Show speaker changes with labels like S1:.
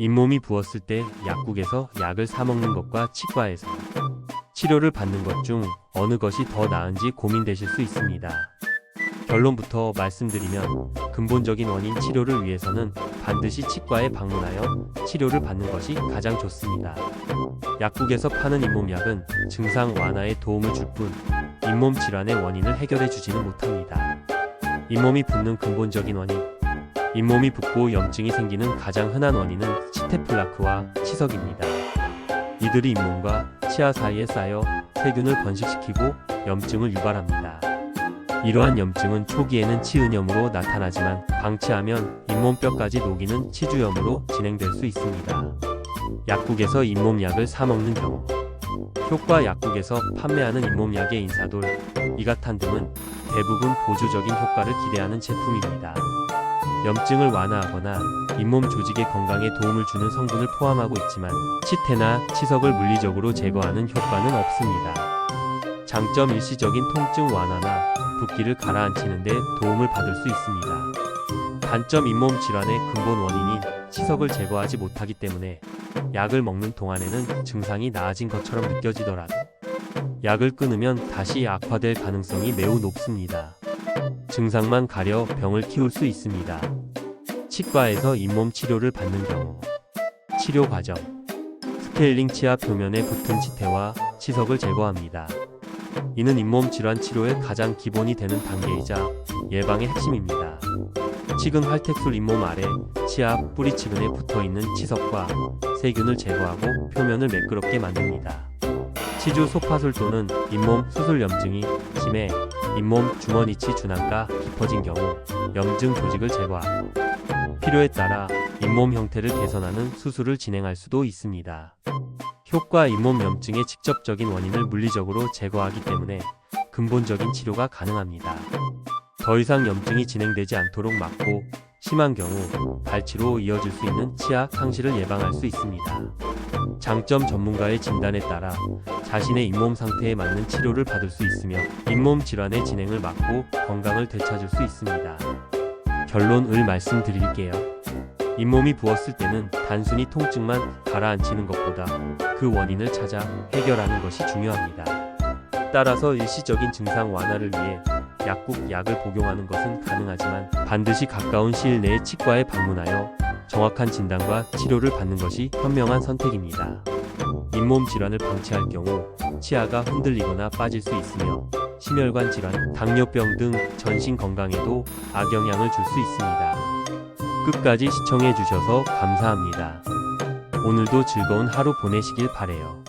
S1: 잇몸이 부었을 때 약국에서 약을 사 먹는 것과 치과에서 치료를 받는 것 중 어느 것이 더 나은지 고민되실 수 있습니다. 결론부터 말씀드리면 근본적인 원인 치료를 위해서는 반드시 치과에 방문하여 치료를 받는 것이 가장 좋습니다. 약국에서 파는 잇몸약은 증상 완화에 도움을 줄 뿐 잇몸 질환의 원인을 해결해 주지는 못합니다. 잇몸이 붓는 근본적인 원인 잇몸이 붓고 염증이 생기는 가장 흔한 원인은 치테플라크와 치석입니다. 이들이 잇몸과 치아 사이에 쌓여 세균을 번식시키고 염증을 유발합니다. 이러한 염증은 초기에는 치은염으로 나타나지만 방치하면 잇몸뼈까지 녹이는 치주염으로 진행될 수 있습니다. 약국에서 잇몸약을 사 먹는 경우 효과 약국에서 판매하는 잇몸약의 인사돌, 이가탄 등은 대부분 보조적인 효과를 기대하는 제품입니다. 염증을 완화하거나 잇몸 조직의 건강에 도움을 주는 성분을 포함하고 있지만 치태나 치석을 물리적으로 제거하는 효과는 없습니다. 장점 일시적인 통증 완화나 붓기를 가라앉히는 데 도움을 받을 수 있습니다. 단점 잇몸 질환의 근본 원인인 치석을 제거하지 못하기 때문에 약을 먹는 동안에는 증상이 나아진 것처럼 느껴지더라도 약을 끊으면 다시 악화될 가능성이 매우 높습니다. 증상만 가려 병을 키울 수 있습니다. 치과에서 잇몸 치료를 받는 경우 치료 과정 스케일링 치아 표면에 붙은 치태와 치석을 제거합니다. 이는 잇몸 질환 치료의 가장 기본이 되는 단계이자 예방의 핵심입니다. 치근 활택술 잇몸 아래 치아 뿌리 치근에 붙어 있는 치석과 세균을 제거하고 표면을 매끄럽게 만듭니다. 치주 소파술 또는 잇몸 수술 염증이 심해 잇몸 주머니치 준환가 깊어진 경우 염증 조직을 제거하고 필요에 따라 잇몸 형태를 개선하는 수술을 진행할 수도 있습니다. 효과 잇몸 염증의 직접적인 원인을 물리적으로 제거하기 때문에 근본적인 치료가 가능합니다. 더 이상 염증이 진행되지 않도록 막고 심한 경우 발치로 이어질 수 있는 치아 상실을 예방할 수 있습니다. 장점 전문가의 진단에 따라 자신의 잇몸 상태에 맞는 치료를 받을 수 있으며 잇몸 질환의 진행을 막고 건강을 되찾을 수 있습니다. 결론을 말씀드릴게요. 잇몸이 부었을 때는 단순히 통증만 가라앉히는 것보다 그 원인을 찾아 해결하는 것이 중요합니다. 따라서 일시적인 증상 완화를 위해 약국 약을 복용하는 것은 가능하지만 반드시 가까운 시일 내에 치과에 방문하여 정확한 진단과 치료를 받는 것이 현명한 선택입니다. 잇몸 질환을 방치할 경우 치아가 흔들리거나 빠질 수 있으며 심혈관 질환, 당뇨병 등 전신 건강에도 악영향을 줄 수 있습니다. 끝까지 시청해 주셔서 감사합니다. 오늘도 즐거운 하루 보내시길 바래요.